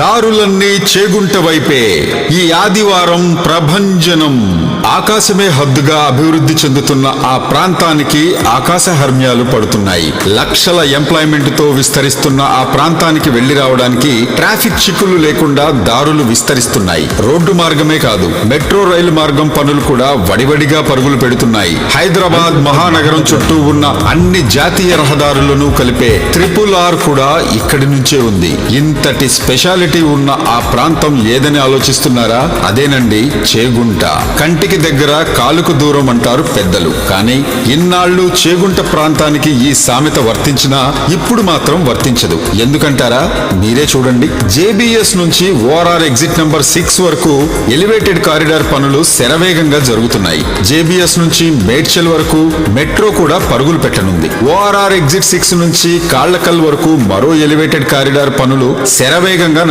దారులన్నీ చేగుంట వైపే. ఈ ఆదివారం ప్రభంజనం. ఆకాశమే హద్దుగా అభివృద్ధి చెందుతున్న ఆ ప్రాంతానికి ఆకాశ హర్మ్యాలు పడుతున్నాయి. లక్షల ఎంప్లాయ్మెంట్తో విస్తరిస్తున్న ఆ ప్రాంతానికి వెళ్ళి రావడానికి ట్రాఫిక్ చిక్కులు లేకుండా దారులు విస్తరిస్తున్నాయి. రోడ్డు మార్గమే కాదు మెట్రో రైలు మార్గం పనులు కూడా వడివడిగా పరుగులు పెడుతున్నాయి. హైదరాబాద్ మహానగరం చుట్టూ ఉన్న అన్ని జాతీయ రహదారులను కలిపే ట్రిపుల్ ఆర్ కూడా ఇక్కడి నుంచే ఉంది. ఇంతటి స్పెషాలిటీ ఉన్న ఆ ప్రాంతం ఏదని ఆలోచిస్తున్నారా? అదేనండి చేగుంట. కంటికి దగ్గర కాలుకు దూరం అంటారు పెద్దలు. కానీ ఇన్నాళ్ళు చేగుంట ప్రాంతానికి ఈ సామెత వర్తించినా ఇప్పుడు మాత్రం వర్తించదు. ఎందుకంటారా? మీరే చూడండి. జేబీఎస్ నుంచి ఓఆర్ఆర్ ఎగ్జిట్ నంబర్ సిక్స్ వరకు ఎలివేటెడ్ కారిడార్ పనులు శరవేగంగా జరుగుతున్నాయి. జేబీఎస్ నుంచి మేడ్చల్ వరకు మెట్రో కూడా పరుగులు పెట్టనుంది. ఓఆర్ఆర్ ఎగ్జిట్ సిక్స్ నుంచి కాళ్ళకల్ వరకు మరో ఎలివేటెడ్ కారిడార్ పనులు శరవేగంగా